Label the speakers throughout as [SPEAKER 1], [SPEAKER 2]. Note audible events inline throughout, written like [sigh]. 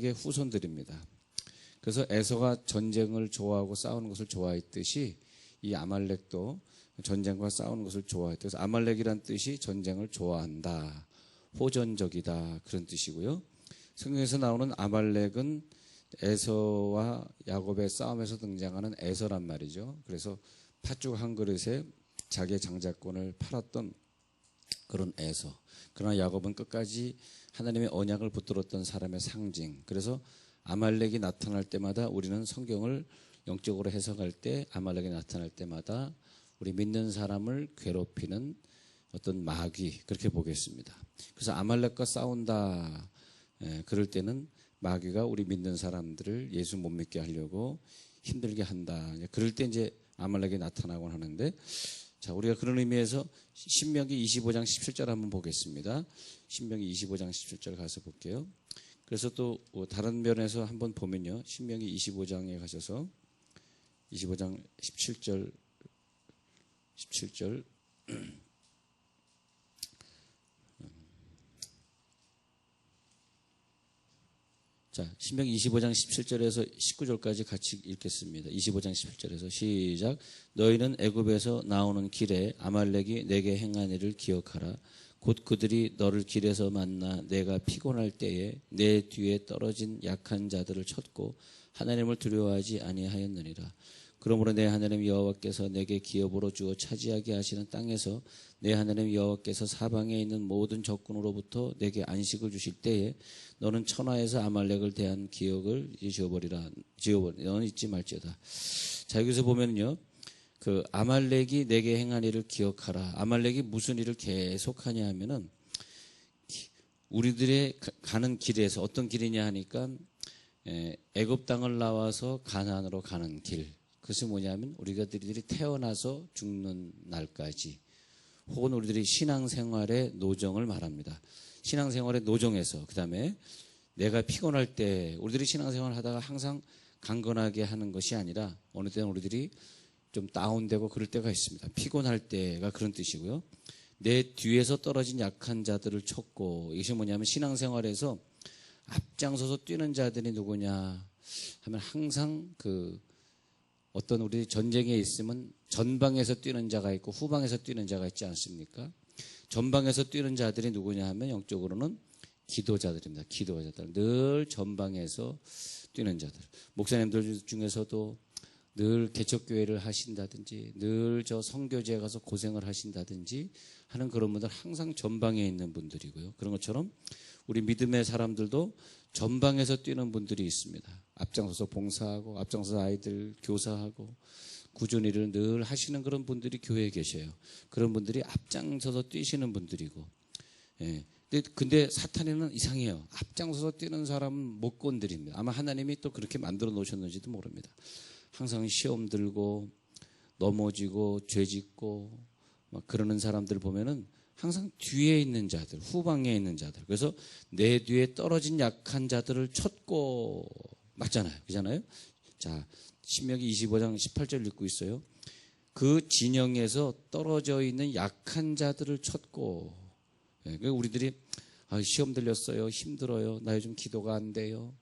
[SPEAKER 1] 이게 후손들입니다. 그래서 에서가 전쟁을 좋아하고 싸우는 것을 좋아했듯이 이 아말렉도 전쟁과 싸우는 것을. 그래서 아말렉이란 뜻이 전쟁을 좋아한다. 호전적이다. 그런 뜻이고요. 성경에서 나오는 아말렉은 에서와 야곱의 싸움에서 등장하는 에서란 말이죠. 그래서 팥죽 한 그릇에 자기의 장자권을 팔았던 그런 에서. 그러나 야곱은 끝까지 하나님의 언약을 붙들었던 사람의 상징. 그래서 아말렉이 나타날 때마다 우리는 성경을 영적으로 해석할 때 아말렉이 나타날 때마다 우리 믿는 사람을 괴롭히는 어떤 마귀 그렇게 보겠습니다. 그래서 아말렉과 싸운다. 예, 그럴 때는 마귀가 우리 믿는 사람들을 예수 못 믿게 하려고 힘들게 한다. 그럴 때 이제 아말렉이 나타나곤 하는데 자, 우리가 그런 의미에서 신명기 25장 17절 한번 보겠습니다. 신명기 25장 17절 가서 볼게요. 그래서 또 다른 면에서 한번 보면요. 신명기 25장에 가셔서 25장 17절 17절 자, 신명기 25장 17절에서 19절까지 같이 읽겠습니다. 25장 17절에서 시작. 너희는 애굽에서 나오는 길에 아말렉이 내게 행한 일을 기억하라. 곧 그들이 너를 길에서 만나 내가 피곤할 때에 내 뒤에 떨어진 약한 자들을 쳤고 하나님을 두려워하지 아니하였느니라. 그러므로 내 하나님 여호와께서 내게 기업으로 주어 차지하게 하시는 땅에서 내 하나님 여호와께서 사방에 있는 모든 적군으로부터 내게 안식을 주실 때에 너는 천하에서 아말렉을 대한 기억을 지어버리라 지어버리 너는 잊지 말지어다. 자 여기서 보면요. 그 아말렉이 내게 행한 일을 기억하라. 아말렉이 무슨 일을 계속하냐 하면은 우리들의 가는 길에서 어떤 길이냐 하니까 애굽 땅을 나와서 가나안으로 가는 길. 그것이 뭐냐면 우리가 들이 태어나서 죽는 날까지 혹은 우리들이 신앙생활의 노정을 말합니다. 신앙생활의 노정에서 그다음에 내가 피곤할 때 우리들이 신앙생활 하다가 항상 강건하게 하는 것이 아니라 어느 때는 우리들이 좀 다운되고 그럴 때가 있습니다. 피곤할 때가 그런 뜻이고요. 내 뒤에서 떨어진 약한 자들을 쳤고 이것이 뭐냐면 신앙생활에서 앞장서서 뛰는 자들이 누구냐 하면 항상 그 어떤 우리 전쟁에 있으면 전방에서 뛰는 자가 있고 후방에서 뛰는 자가 있지 않습니까? 전방에서 뛰는 자들이 누구냐 하면 영적으로는 기도자들입니다. 기도자들. 늘 전방에서 뛰는 자들. 목사님들 중에서도 늘 개척교회를 하신다든지 늘 저 성교제에 가서 고생을 하신다든지 하는 그런 분들 항상 전방에 있는 분들이고요. 그런 것처럼 우리 믿음의 사람들도 전방에서 뛰는 분들이 있습니다. 앞장서서 봉사하고 앞장서서 아이들 교사하고 구전 일을 늘 하시는 그런 분들이 교회에 계셔요. 그런 분들이 앞장서서 뛰시는 분들이고. 예. 근데, 근데 사탄에는 이상해요. 앞장서서 뛰는 사람은 못 건드립니다. 아마 하나님이 또 그렇게 만들어 놓으셨는지도 모릅니다. 항상 시험 들고 넘어지고 죄 짓고 막 그러는 사람들 보면은 항상 뒤에 있는 자들, 후방에 있는 자들. 그래서 내 뒤에 떨어진 약한 자들을 쳤고 맞잖아요. 그잖아요. 자, 신명기 25장 18절 읽고 있어요. 그 진영에서 떨어져 있는 약한 자들을 쳤고 네, 우리들이 아, 시험 들렸어요. 힘들어요. 나 요즘 기도가 안 돼요.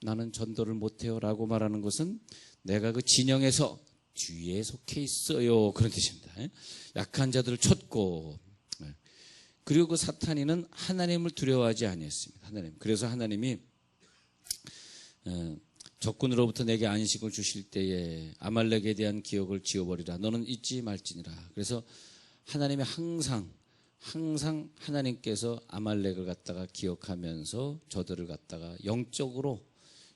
[SPEAKER 1] 나는 전도를 못 해요 라고 말하는 것은 내가 그 진영에서 뒤에 속해 있어요. 그런 뜻입니다. 예? 약한 자들을 쳤고 그리고 그 사탄이는 하나님을 두려워하지 아니했습니다. 하나님. 그래서 하나님이 어, 적군으로부터 내게 안식을 주실 때에 아말렉에 대한 기억을 지워버리라. 너는 잊지 말지니라. 그래서 하나님이 항상 항상 하나님께서 아말렉을 갖다가 기억하면서 저들을 갖다가 영적으로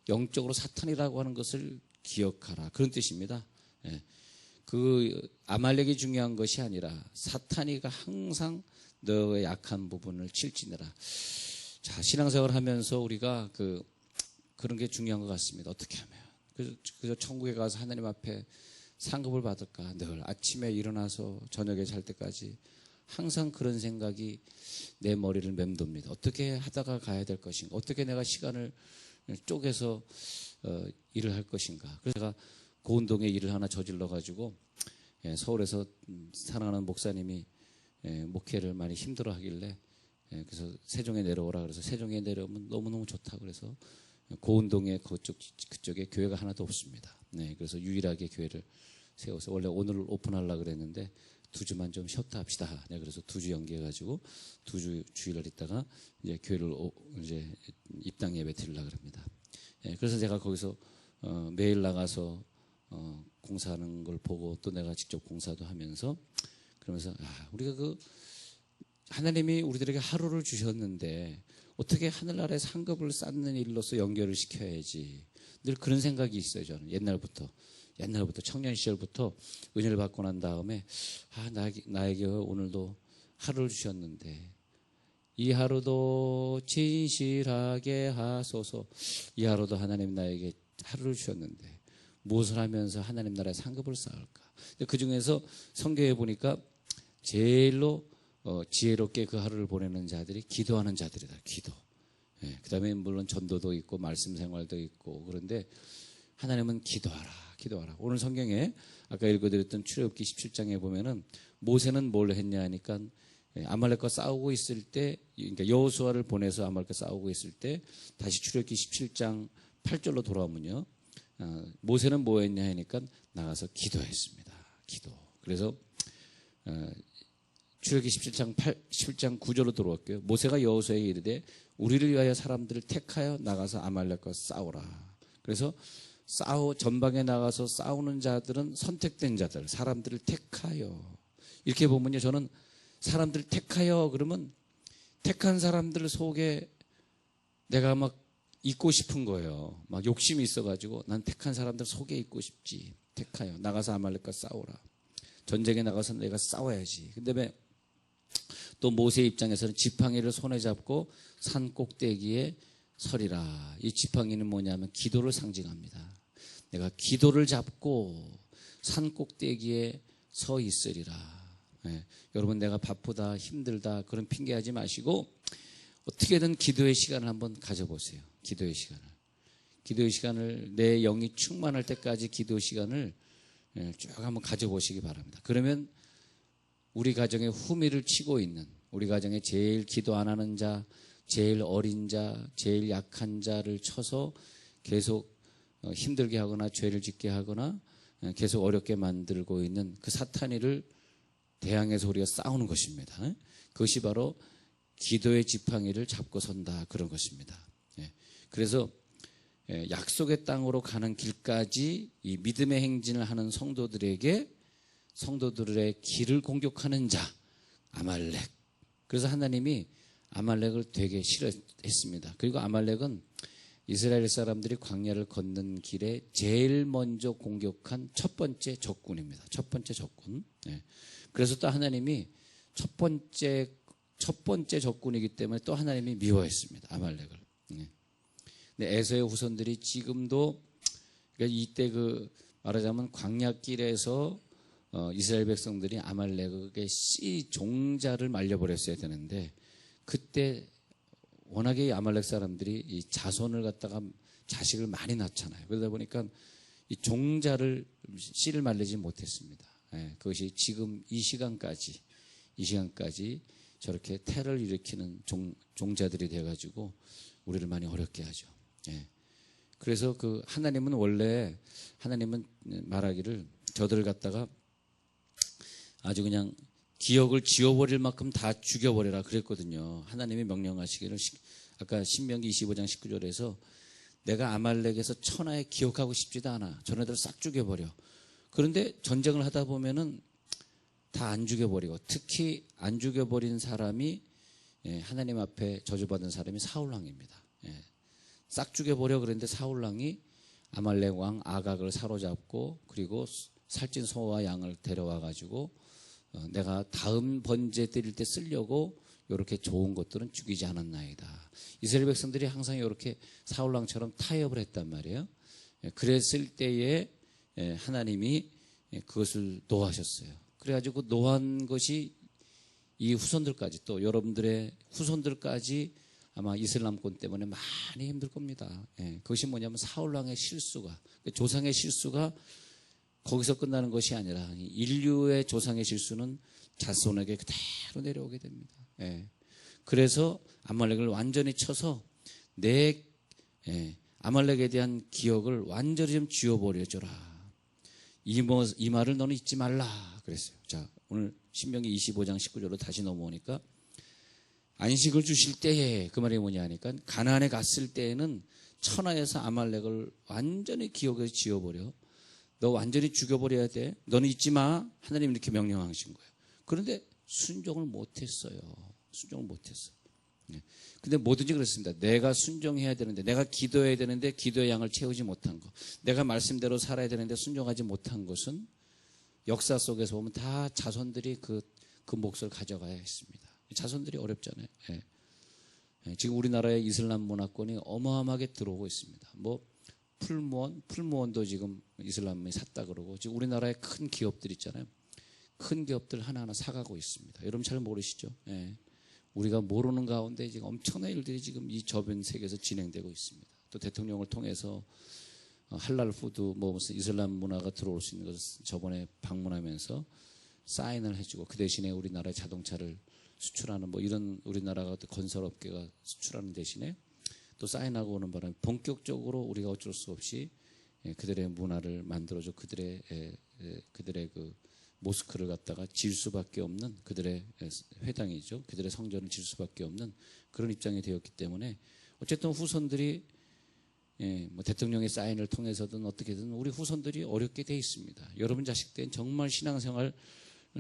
[SPEAKER 1] 영적으로 사탄이라고 하는 것을 기억하라. 그런 뜻입니다. 예. 그 아말렉이 중요한 것이 아니라 사탄이가 항상 너의 약한 부분을 칠지느라. 자, 신앙생활 하면서 우리가 그, 그런 게 중요한 것 같습니다. 어떻게 하면. 그래서, 그래서 천국에 가서 하나님 앞에 상급을 받을까. 늘 아침에 일어나서 저녁에 잘 때까지 항상 그런 생각이 내 머리를 맴돕니다. 어떻게 하다가 가야 될 것인가. 어떻게 내가 시간을 쪼개서 어, 일을 할 것인가. 그래서 제가 고운동에 일을 하나 저질러 가지고 예, 서울에서 사랑하는 목사님이 예, 목회를 많이 힘들어 하길래 예, 그래서 세종에 내려오라 그래서 세종에 내려오면 너무너무 좋다 그래서 고운동에 그쪽 그쪽에 교회가 하나도 없습니다. 네, 그래서 유일하게 교회를 세워서 원래 오늘 오픈하려 그랬는데 두 주만 좀 쉬었다 합시다. 네, 그래서 두 주 연기해가지고 두 주 주일날 있다가 이제 교회를 오- 이제 입당 예배 드리려 그럽니다. 예, 그래서 제가 거기서 어, 매일 나가서 어, 공사하는 걸 보고 또 내가 직접 공사도 하면서 그러면서 아, 우리가 그 하나님이 우리들에게 하루를 주셨는데 어떻게 하늘나라의 상급을 쌓는 일로서 연결을 시켜야지. 늘 그런 생각이 있어요 저는. 옛날부터. 옛날부터 청년 시절부터 은혜를 받고 난 다음에 아 나에게, 나에게 오늘도 하루를 주셨는데 이 하루도 진실하게 하소서. 이 하루도 하나님 나에게 하루를 주셨는데 무엇을 하면서 하나님 나라의 상급을 쌓을까? 그 중에서 성경에 보니까 제일로 어, 지혜롭게 그 하루를 보내는 자들이 기도하는 자들이다. 기도. 예, 그다음에 물론 전도도 있고 말씀 생활도 있고 그런데 하나님은 기도하라. 기도하라. 오늘 성경에 아까 읽어드렸던 출애굽기 17장에 보면은 모세는 뭘 했냐 하니까 예, 아말렉과 싸우고 있을 때 그러니까 여호수아를 보내서 아말렉과 싸우고 있을 때 다시 출애굽기 17장 8절로 돌아오면요. 어, 모세는 뭐 했냐 하니까 나가서 기도했습니다. 기도. 그래서 어, 출애굽기 17장 8, 17장 9절로 들어올게요. 모세가 여호수아에게 이르되 우리를 위하여 사람들을 택하여 나가서 아말렉과 싸우라. 그래서 싸우 전방에 나가서 싸우는 자들은 선택된 자들, 사람들을 택하여 이렇게 보면요. 저는 사람들 택하여 그러면 택한 사람들 속에 내가 막 있고 싶은 거예요. 막 욕심이 있어가지고 난 택한 사람들 속에 있고 싶지. 택하여 나가서 아말렉과 싸우라. 전쟁에 나가서 내가 싸워야지. 근데 왜또 모세 입장에서는 지팡이를 손에 잡고 산 꼭대기에 서리라. 이 지팡이는 뭐냐면 기도를 상징합니다. 내가 기도를 잡고 산 꼭대기에 서 있으리라. 예, 여러분 내가 바쁘다 힘들다 그런 핑계하지 마시고 어떻게든 기도의 시간을 한번 가져보세요. 기도의 시간을. 기도의 시간을 내 영이 충만할 때까지 기도 시간을 예, 쭉 한번 가져보시기 바랍니다. 그러면 우리 가정에 후미를 치고 있는 우리 가정에 제일 기도 안 하는 자, 제일 어린 자, 제일 약한 자를 쳐서 계속 어, 힘들게 하거나 죄를 짓게 하거나 어, 계속 어렵게 만들고 있는 그 사탄이를 대항해서 우리가 싸우는 것입니다. 그것이 바로 기도의 지팡이를 잡고 선다 그런 것입니다. 예. 그래서 예, 약속의 땅으로 가는 길까지 이 믿음의 행진을 하는 성도들에게 성도들의 길을 공격하는 자 아말렉. 그래서 하나님이 아말렉을 되게 싫어했습니다. 그리고 아말렉은 이스라엘 사람들이 광야를 걷는 길에 제일 먼저 공격한 첫 번째 적군입니다. 첫 번째 적군. 예. 그래서 또 하나님이 첫 번째 첫 번째 적군이기 때문에 또 하나님이 미워했습니다. 아말렉을. 예. 근데 에서의 후손들이 지금도 그러니까 이때 그 말하자면 광야길에서 어, 이스라엘 백성들이 아말렉에게 씨 종자를 말려버렸어야 되는데 그때 워낙에 이 아말렉 사람들이 이 자손을 갖다가 자식을 많이 낳잖아요. 그러다 보니까 이 종자를 씨를 말리지 못했습니다. 예, 그것이 지금 이 시간까지 이 시간까지 저렇게 태를 일으키는 종, 종자들이 돼가지고 우리를 많이 어렵게 하죠. 예. 그래서 그 하나님은 원래 하나님은 말하기를 저들을 갖다가 아주 그냥 기억을 지워버릴 만큼 다 죽여버려라 그랬거든요. 하나님이 명령하시기를 시- 아까 신명기 25장 19절에서 내가 아말렉에서 천하에 기억하고 싶지도 않아. 전애들 싹 죽여버려. 그런데 전쟁을 하다 보면은 다 안 죽여버리고 특히 안 죽여버린 사람이 예, 하나님 앞에 저주받은 사람이 사울왕입니다. 예. 싹 죽여버려 그랬는데 사울왕이 아말렉 왕 아각을 사로잡고 그리고 살찐 소와 양을 데려와 가지고 어, 내가 다음 번제 드릴 때 쓰려고 이렇게 좋은 것들은 죽이지 않았나이다. 이스라엘 백성들이 항상 이렇게 사울 왕처럼 타협을 했단 말이에요. 예, 그랬을 때에 예, 하나님이 예, 그것을 노하셨어요. 그래가지고 노한 것이 이 후손들까지 또 여러분들의 후손들까지 아마 이슬람권 때문에 많이 힘들 겁니다. 예, 그것이 뭐냐면 사울왕의 실수가 조상의 실수가 거기서 끝나는 것이 아니라 인류의 조상의 실수는 자손에게 그대로 내려오게 됩니다. 예. 그래서 아말렉을 완전히 쳐서 내 예, 아말렉에 대한 기억을 완전히 좀 지워버려줘라. 이, 뭐, 이 말을 너는 잊지 말라. 그랬어요. 자, 오늘 신명기 25장 19절로 다시 넘어오니까 안식을 주실 때에 그 말이 뭐냐 하니까 가나안에 갔을 때에는 천하에서 아말렉을 완전히 기억에서 지워버려. 너 완전히 죽여버려야 돼. 너는 잊지 마. 하나님 이렇게 명령하신 거예요. 그런데 순종을 못했어요. 순종을 못했어. 네. 근데 뭐든지 그렇습니다. 내가 순종해야 되는데, 내가 기도해야 되는데, 기도의 양을 채우지 못한 것. 내가 말씀대로 살아야 되는데, 순종하지 못한 것은 역사 속에서 보면 다 자손들이 그, 그 몫을 가져가야 했습니다. 자손들이 어렵잖아요. 예. 예, 지금 우리나라의 이슬람 문화권이 어마어마하게 들어오고 있습니다. 뭐, 풀무원, 풀무원도 지금 이슬람이 샀다 그러고, 지금 우리나라의 큰 기업들 있잖아요. 큰 기업들 하나하나 사가고 있습니다. 여러분 잘 모르시죠? 예. 우리가 모르는 가운데 지금 엄청난 일들이 지금 이 저변 세계에서 진행되고 있습니다. 또 대통령을 통해서 어, 할랄 푸드 뭐 무슨 이슬람 문화가 들어올 수 있는 것을 저번에 방문하면서 사인을 해주고 그 대신에 우리나라의 자동차를 수출하는 뭐 이런 우리나라가 건설업계가 수출하는 대신에 또 사인하고 오는 바람에 본격적으로 우리가 어쩔 수 없이 예, 그들의 문화를 만들어줘 그들의 예, 예, 그들의 그 모스크를 갖다가 질 수밖에 없는 그들의 회당이죠. 그들의 성전을 질 수밖에 없는 그런 입장이 되었기 때문에 어쨌든 후손들이 예, 뭐 대통령의 사인을 통해서든 어떻게든 우리 후손들이 어렵게 돼 있습니다. 여러분 자식들은 정말 신앙생활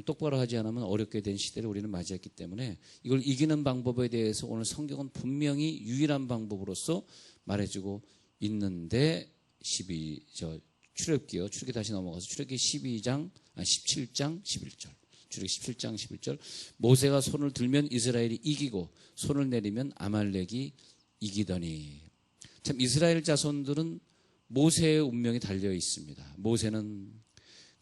[SPEAKER 1] 똑바로 하지 않으면 어렵게 된 시대를 우리는 맞이했기 때문에 이걸 이기는 방법에 대해서 오늘 성경은 분명히 유일한 방법으로서 말해주고 있는데 12, 저, 출애기요. 출애기 다시 넘어가서 출애기 12장, 아, 17장 11절. 출애기 17장 11절. 모세가 손을 들면 이스라엘이 이기고 손을 내리면 아말렉이 이기더니. 참 이스라엘 자손들은 모세의 운명이 달려 있습니다. 모세는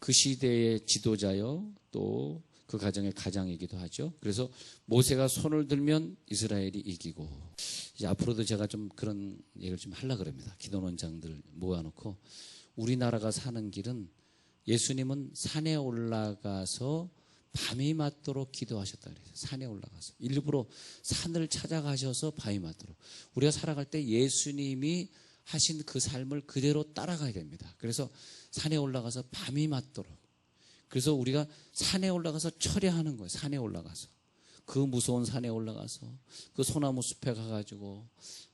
[SPEAKER 1] 그 시대의 지도자요, 또그 가정의 가장이기도 하죠. 그래서 모세가 손을 들면 이스라엘이 이기고, 이제 앞으로도 제가 좀 그런 얘기를 좀 하려 그럽니다. 기도원장들 모아놓고, 우리나라가 사는 길은 예수님은 산에 올라가서 밤이 맞도록 기도하셨다 그래요. 산에 올라가서 일부러 산을 찾아가셔서 밤이 맞도록 우리가 살아갈 때 예수님이 하신 그 삶을 그대로 따라가야 됩니다. 그래서 산에 올라가서 밤이 맞도록 그래서 우리가 산에 올라가서 철야하는 거예요. 산에 올라가서 그 무서운 산에 올라가서 그 소나무 숲에 가가지고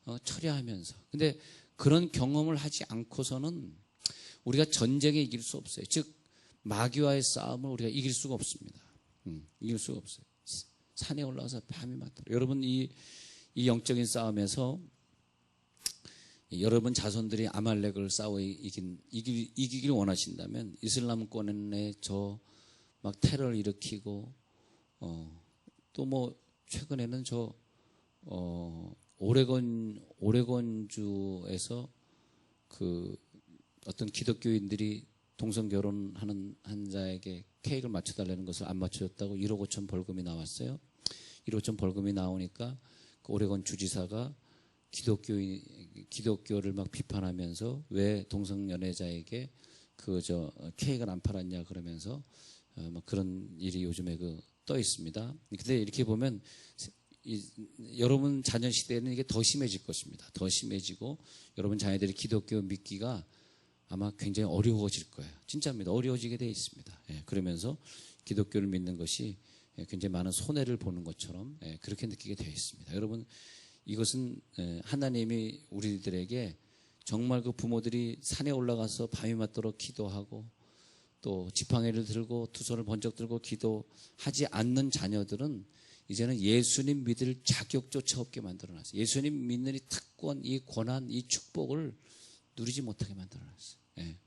[SPEAKER 1] 어, 철야하면서 근데 그런 경험을 하지 않고서는 우리가 전쟁에 이길 수 없어요. 즉 마귀와의 싸움을 우리가 이길 수가 없습니다. 음, 이길 수가 없어요. 산에 올라가서 밤이 맞도록 여러분 이, 이 영적인 싸움에서 여러분 자손들이 아말렉을 싸워 이긴, 이기, 이기길 원하신다면 이슬람권에 저막 테러를 일으키고 어, 또 뭐 최근에는 저 어, 오레곤 오레곤주에서 그 어떤 기독교인들이 동성 결혼하는 한자에게 케이크를 맞춰달라는 것을 안 맞춰줬다고 1억 5천 벌금이 나왔어요. 1억 5천 벌금이 나오니까 그 오레곤 주지사가 기독교인 기독교를 막 비판하면서 왜 동성 연애자에게 그 저 케이크를 안 팔았냐 그러면서 어, 막 그런 일이 요즘에 그 떠 있습니다. 근데 이렇게 보면 이, 여러분 자녀 시대에는 이게 더 심해질 것입니다. 더 심해지고 여러분 자녀들이 기독교 믿기가 아마 굉장히 어려워질 거예요. 진짜입니다. 어려워지게 돼 있습니다. 예, 그러면서 기독교를 믿는 것이 예, 굉장히 많은 손해를 보는 것처럼 예, 그렇게 느끼게 되어 있습니다. 여러분 이것은 예, 하나님이 우리들에게 정말 그 부모들이 산에 올라가서 밤이 맞도록 기도하고 또 지팡이를 들고 두 손을 번쩍 들고 기도하지 않는 자녀들은 이제는 예수님 믿을 자격조차 없게 만들어놨어요. 예수님 믿는 이 특권, 이 권한, 이 축복을 누리지 못하게 만들어놨어요. 예.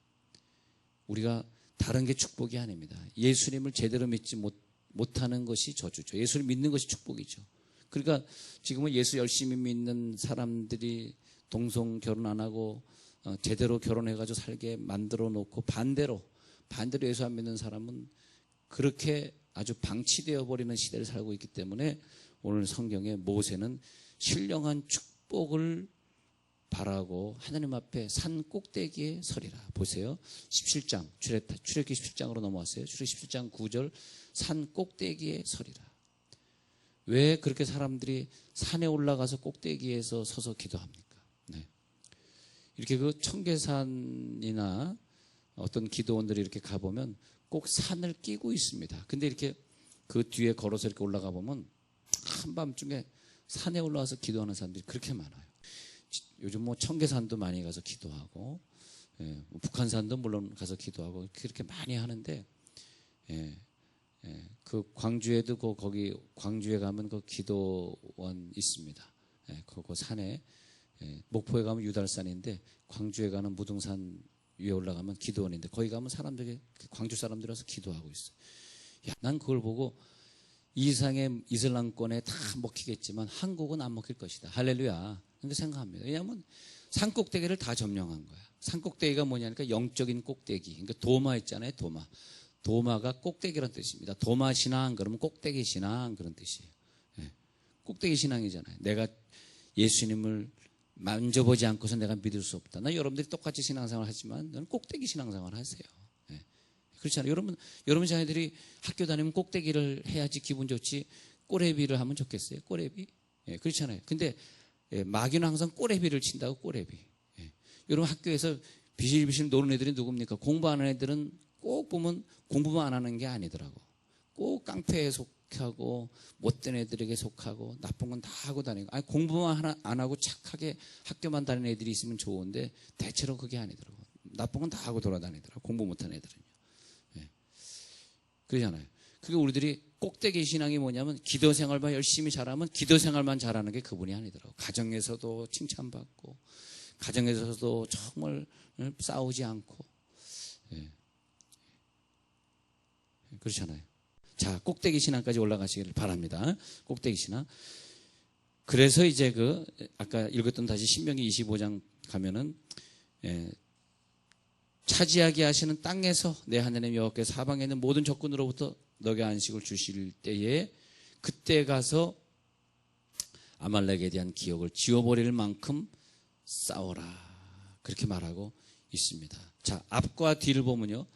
[SPEAKER 1] 우리가 다른 게 축복이 아닙니다. 예수님을 제대로 믿지 못, 못하는 것이 저주죠. 예수를 믿는 것이 축복이죠. 그러니까 지금은 예수 열심히 믿는 사람들이 동성 결혼 안 하고 어, 제대로 결혼해가지고 살게 만들어 놓고 반대로 반대로 예수 안 믿는 사람은 그렇게 아주 방치되어 버리는 시대를 살고 있기 때문에 오늘 성경에 모세는 신령한 축복을 바라고 하나님 앞에 산 꼭대기에 서리라. 보세요. 17장, 출애기 17장으로 넘어왔어요. 출애기 17장 9절, 산 꼭대기에 서리라. 왜 그렇게 사람들이 산에 올라가서 꼭대기에서 서서 기도합니까? 네. 이렇게 그 청계산이나 어떤 기도원들이 이렇게 가보면 꼭 산을 끼고 있습니다. 근데 이렇게 그 뒤에 걸어서 이렇게 올라가 보면 한밤중에 산에 올라와서 기도하는 사람들이 그렇게 많아요. 지- 요즘 뭐 청계산도 많이 가서 기도하고, 예, 뭐 북한산도 물론 가서 기도하고 그렇게 많이 하는데, 예, 예, 그 광주에도 그 거기 광주에 가면 그 기도원 있습니다. 예, 그, 그 산에 예, 목포에 가면 유달산인데 광주에 가는 무등산 위에 올라가면 기도원인데 거기 가면 사람들이 광주 사람들이 와서 기도하고 있어요. 야, 난 그걸 보고 이상의 이슬람권에 다 먹히겠지만 한국은 안 먹힐 것이다. 할렐루야. 그렇게 생각합니다. 왜냐하면 산 꼭대기를 다 점령한 거야. 산 꼭대기가 뭐냐니까 영적인 꼭대기. 그러니까 도마 있잖아요. 도마. 도마가 꼭대기란 뜻입니다. 도마 신앙 그러면 꼭대기 신앙 그런 뜻이에요. 예. 꼭대기 신앙이잖아요. 내가 예수님을 만져보지 않고서 내가 믿을 수 없다. 나 여러분들이 똑같이 신앙생활 하지만 저는 꼭대기 신앙생활 하세요. 예. 그렇잖아요. 여러분, 여러분 자녀들이 학교 다니면 꼭대기를 해야지 기분 좋지 꼬레비를 하면 좋겠어요. 꼬레비? 예, 그렇잖아요. 근데 예, 마귀는 항상 꼬레비를 친다고 꼬레비. 예. 여러분 학교에서 비실비실 노는 애들이 누굽니까? 공부하는 애들은 꼭 보면 공부만 안 하는 게 아니더라고. 꼭 깡패에 속하고 못된 애들에게 속하고 나쁜 건 다 하고 다니고 아니 공부만 하나 안 하고 착하게 학교만 다니는 애들이 있으면 좋은데 대체로 그게 아니더라고. 나쁜 건 다 하고 돌아다니더라고. 공부 못하는 애들은요. 예. 그러잖아요. 그게 우리들이 꼭대기 신앙이 뭐냐면 기도 생활만 열심히 잘하면 기도 생활만 잘하는 게 그분이 아니더라고. 가정에서도 칭찬받고 가정에서도 정말 싸우지 않고 예. 그렇잖아요. 자, 꼭대기 신앙까지 올라가시기를 바랍니다. 꼭대기 신앙. 그래서 이제 그 아까 읽었던 다시 신명기 25장 가면은 예, 차지하게 하시는 땅에서 내 하나님 여호와께서 사방에 있는 모든 적군으로부터 너에게 안식을 주실 때에 그때 가서 아말렉에 대한 기억을 지워버릴 만큼 싸워라 그렇게 말하고 있습니다. 자 앞과 뒤를 보면요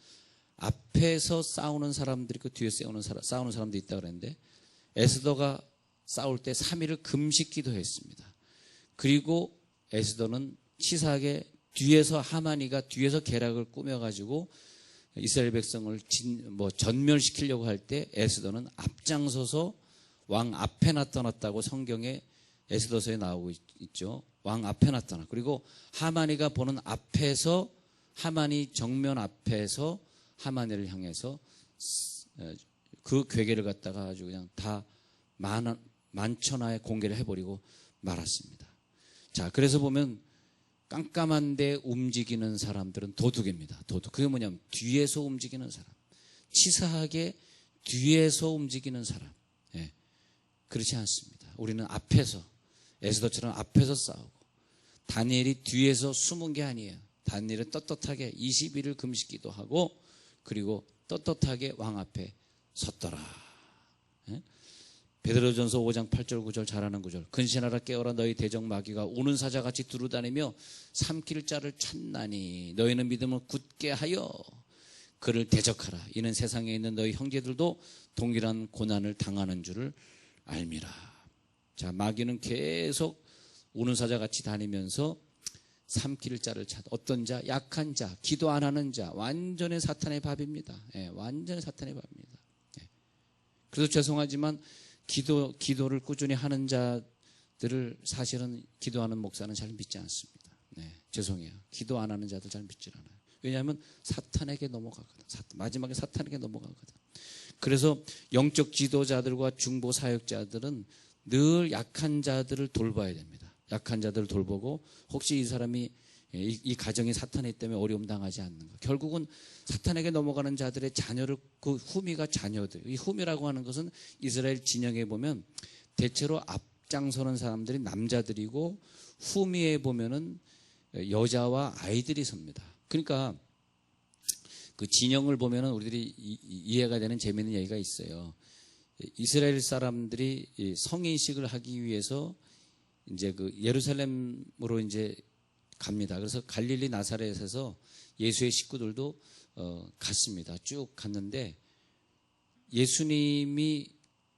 [SPEAKER 1] 앞에서 싸우는 사람들이 있고 뒤에 싸우는 사람 싸우는 사람도 있다 그랬는데 에스더가 싸울 때 3일을 금식 기도했습니다. 그리고 에스더는 치사하게 뒤에서 하마니가 뒤에서 계략을 꾸며가지고 이스라엘 백성을 진, 뭐 전멸시키려고 할 때 에스더는 앞장서서 왕 앞에 나타났다고 성경에 에스더서에 나오고 있, 있죠. 왕 앞에 나타나. 그리고 하마니가 보는 앞에서 하마니 정면 앞에서 하마니를 향해서 에, 그 괴계를 갖다가 아주 그냥 다 만, 만천하에 공개를 해버리고 말았습니다. 자, 그래서 보면 깜깜한데 움직이는 사람들은 도둑입니다. 도둑. 그게 뭐냐면 뒤에서 움직이는 사람. 치사하게 뒤에서 움직이는 사람. 예. 그렇지 않습니다. 우리는 앞에서 에스더처럼 앞에서 싸우고 다니엘이 뒤에서 숨은 게 아니에요. 다니엘은 떳떳하게 20일을 금식기도 하고 그리고 떳떳하게 왕 앞에 섰더라. 예? 베드로전서 5장 8절 9절 잘하는 구절 근신하라 깨어라 너희 대적 마귀가 우는 사자같이 두루다니며 삼킬 자를 찾나니 너희는 믿음을 굳게 하여 그를 대적하라 이는 세상에 있는 너희 형제들도 동일한 고난을 당하는 줄을 알미라 자 마귀는 계속 우는 사자같이 다니면서 삼킬 자를 찾 어떤 자 약한 자 기도 안 하는 자 완전히 사탄의 밥입니다 예, 완전히 사탄의 밥입니다 그래서 죄송하지만 기도, 기도를 꾸준히 하는 자들을 사실은 기도하는 목사는 잘 믿지 않습니다. 네, 죄송해요. 기도 안 하는 자들 잘 믿질 않아요. 왜냐하면 사탄에게 넘어가거든. 사- 마지막에 사탄에게 넘어가거든. 그래서 영적 지도자들과 중보 사역자들은 늘 약한 자들을 돌봐야 됩니다. 약한 자들을 돌보고 혹시 이 사람이 이, 이 가정이 사탄이 때문에 어려움 당하지 않는 것. 결국은 사탄에게 넘어가는 자들의 자녀를 그 후미가 자녀들. 이 후미라고 하는 것은 이스라엘 진영에 보면 대체로 앞장서는 사람들이 남자들이고 후미에 보면은 여자와 아이들이 섭니다. 그러니까 그 진영을 보면은 우리들이 이- 이- 이해가 되는 재미있는 얘기가 있어요. 이스라엘 사람들이 이 성인식을 하기 위해서 이제 그 예루살렘으로 이제 갑니다. 그래서 갈릴리 나사렛에서 예수의 식구들도 어, 갔습니다. 쭉 갔는데 예수님이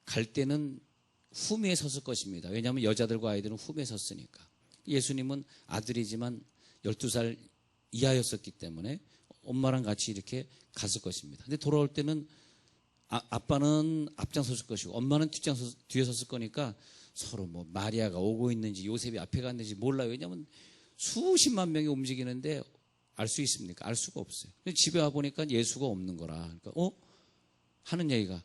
[SPEAKER 1] 갈 때는 후미에 섰을 것입니다. 왜냐하면 여자들과 아이들은 후미에 섰으니까. 예수님은 아들이지만 12살 이하였었기 때문에 엄마랑 같이 이렇게 갔을 것입니다. 근데 돌아올 때는 아, 아빠는 앞장섰을 것이고 엄마는 뒷장서, 뒤에 섰을 거니까 서로 뭐 마리아가 오고 있는지 요셉이 앞에 갔는지 몰라요. 왜냐하면 수십만 명이 움직이는데 알 수 있습니까? 알 수가 없어요. 집에 와 보니까 예수가 없는 거라. 그러니까 어 하는 얘기가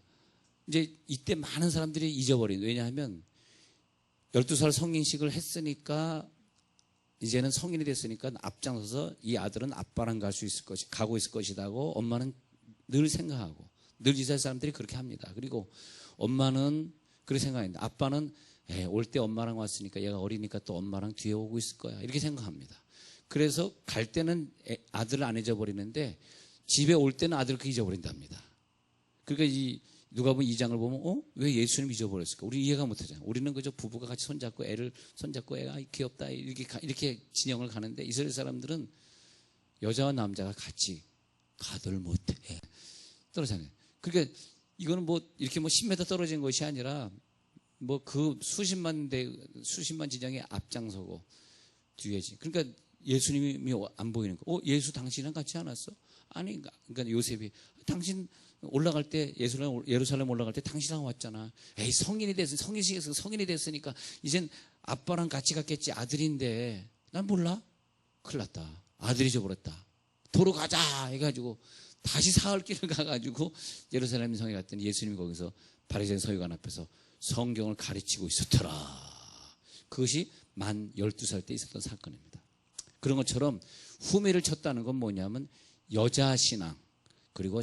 [SPEAKER 1] 이제 이때 많은 사람들이 잊어버린 왜냐하면 12살 성인식을 했으니까 이제는 성인이 됐으니까 앞장서서 이 아들은 아빠랑 갈 수 있을 것이 가고 있을 것이다고 엄마는 늘 생각하고 늘 이스라엘 사람들이 그렇게 합니다. 그리고 엄마는 그렇게 생각합니다. 아빠는 올 때 엄마랑 왔으니까 얘가 어리니까 또 엄마랑 뒤에 오고 있을 거야. 이렇게 생각합니다. 그래서 갈 때는 애- 아들을 안 잊어버리는데 집에 올 때는 아들을 그 잊어버린답니다. 그러니까 이 누가 보면 이 장을 보면 어? 왜 예수님 잊어버렸을까? 우리 이해가 못하잖아요. 우리는 그저 부부가 같이 손잡고 애를 손잡고 애가 귀엽다 이렇게 가- 이렇게 진영을 가는데 이스라엘 사람들은 여자와 남자가 같이 가들 못해 떨어지잖아요. 그러니까 이거는 뭐 이렇게 뭐 10m 떨어진 것이 아니라 뭐 그 수십만 대 수십만 진영에 앞장서고 뒤에지. 그러니까 예수님이 안 보이는 거. 어, 예수 당신이랑 같이 안 왔어? 아니, 그러니까 요셉이 당신 올라갈 때 예루살렘 예루살렘 올라갈 때 당신이랑 왔잖아. 에이 성인이 됐으 성인식에서 성인이 됐으니까 이젠 아빠랑 같이 갔겠지 아들인데 난 몰라. 큰일 났다. 아들이 줘버렸다. 도로 가자 해가지고 다시 사흘 길을 [laughs] 가가지고 예루살렘 성에 갔더니 예수님이 거기서 바리새인 서기관 앞에서 성경을 가르치고 있었더라. 그것이 만 12살 때 있었던 사건입니다. 그런 것처럼 후미를 쳤다는 건 뭐냐면 여자 신앙 그리고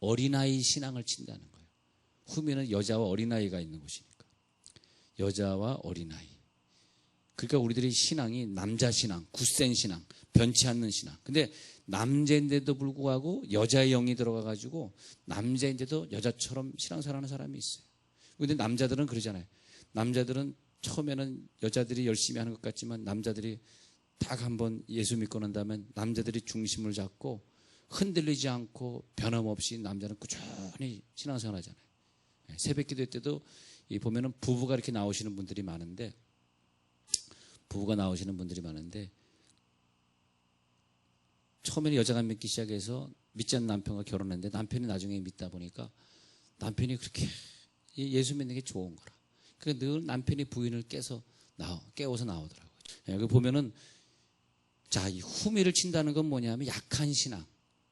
[SPEAKER 1] 어린아이 신앙을 친다는 거예요. 후미는 여자와 어린아이가 있는 곳이니까. 여자와 어린아이. 그러니까 우리들이 신앙이 남자 신앙, 굳센 신앙, 변치 않는 신앙. 근데 남자인데도 불구하고 여자의 영이 들어가가지고 남자인데도 여자처럼 신앙생활하는 사람이 있어요. 근데 남자들은 그러잖아요. 남자들은 처음에는 여자들이 열심히 하는 것 같지만 남자들이 딱 한번 예수 믿고 난 다음에 남자들이 중심을 잡고 흔들리지 않고 변함없이 남자는 꾸준히 신앙생활 하잖아요. 예, 새벽 기도 때도 이 보면은 부부가 이렇게 나오시는 분들이 많은데 부부가 나오시는 분들이 많은데 처음에는 여자가 믿기 시작해서 믿지 않는 남편과 결혼했는데 남편이 나중에 믿다 보니까 남편이 그렇게 이 예수 믿는 게 좋은 거라. 그러니까 늘 남편이 부인을 깨서 나오, 깨워서 나오더라고요. 예, 그 보면은 자, 이 후미를 친다는 건 뭐냐면 약한 신앙.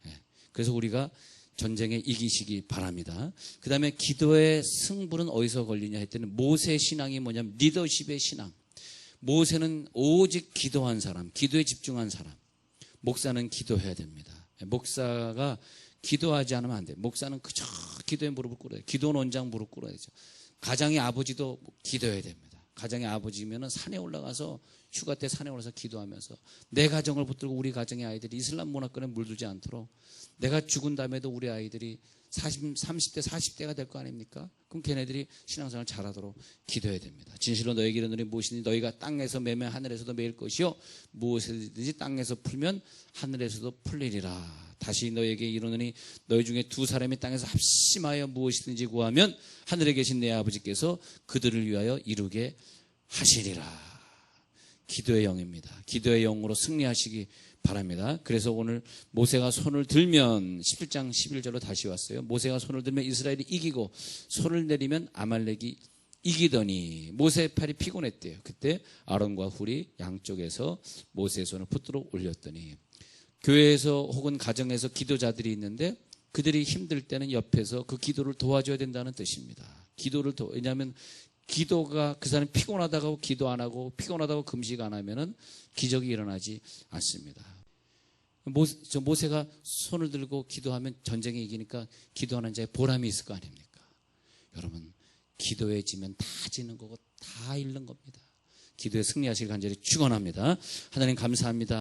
[SPEAKER 1] 예, 그래서 우리가 전쟁에 이기시기 바랍니다. 그 다음에 기도의 승부는 어디서 걸리냐 했더니 모세 신앙이 뭐냐면 리더십의 신앙. 모세는 오직 기도한 사람, 기도에 집중한 사람. 목사는 기도해야 됩니다. 목사가 기도하지 않으면 안 돼요. 목사는 그저 기도에 무릎을 꿇어야 돼요. 기도는 원장 무릎 꿇어야 되죠. 가장의 아버지도 기도해야 됩니다. 가장의 아버지면은 산에 올라가서 휴가 때 산에 올라서 기도하면서 내 가정을 붙들고 우리 가정의 아이들이 이슬람 문화권에 물들지 않도록 내가 죽은 다음에도 우리 아이들이 40, 30대, 40대가 될 거 아닙니까? 그럼 걔네들이 신앙생활 잘하도록 기도해야 됩니다. 진실로 너에게 이르노니 무엇이니 너희가 땅에서 매면 하늘에서도 매일 것이요 무엇이든지 땅에서 풀면 하늘에서도 풀리리라. 다시 너에게 이르노니 너희 중에 두 사람이 땅에서 합심하여 무엇이든지 구하면 하늘에 계신 내 아버지께서 그들을 위하여 이루게 하시리라. 기도의 영입니다. 기도의 영으로 승리하시기 바랍니다. 그래서 오늘 모세가 손을 들면 17장 11절로 다시 왔어요. 모세가 손을 들면 이스라엘이 이기고 손을 내리면 아말렉이 이기더니 모세의 팔이 피곤했대요. 그때 아론과 훌이 양쪽에서 모세의 손을 붙들어 올렸더니 교회에서 혹은 가정에서 기도자들이 있는데 그들이 힘들 때는 옆에서 그 기도를 도와줘야 된다는 뜻입니다. 기도를 도 왜냐하면 기도가 그 사람이 피곤하다고 기도 안 하고 피곤하다고 금식 안 하면은 기적이 일어나지 않습니다. 모세, 저 모세가 손을 들고 기도하면 전쟁에 이기니까 기도하는 자의 보람이 있을 거 아닙니까? 여러분 기도에 지면 다 지는 거고 다 잃는 겁니다. 기도에 승리하시길 간절히 축원합니다. 하나님 감사합니다.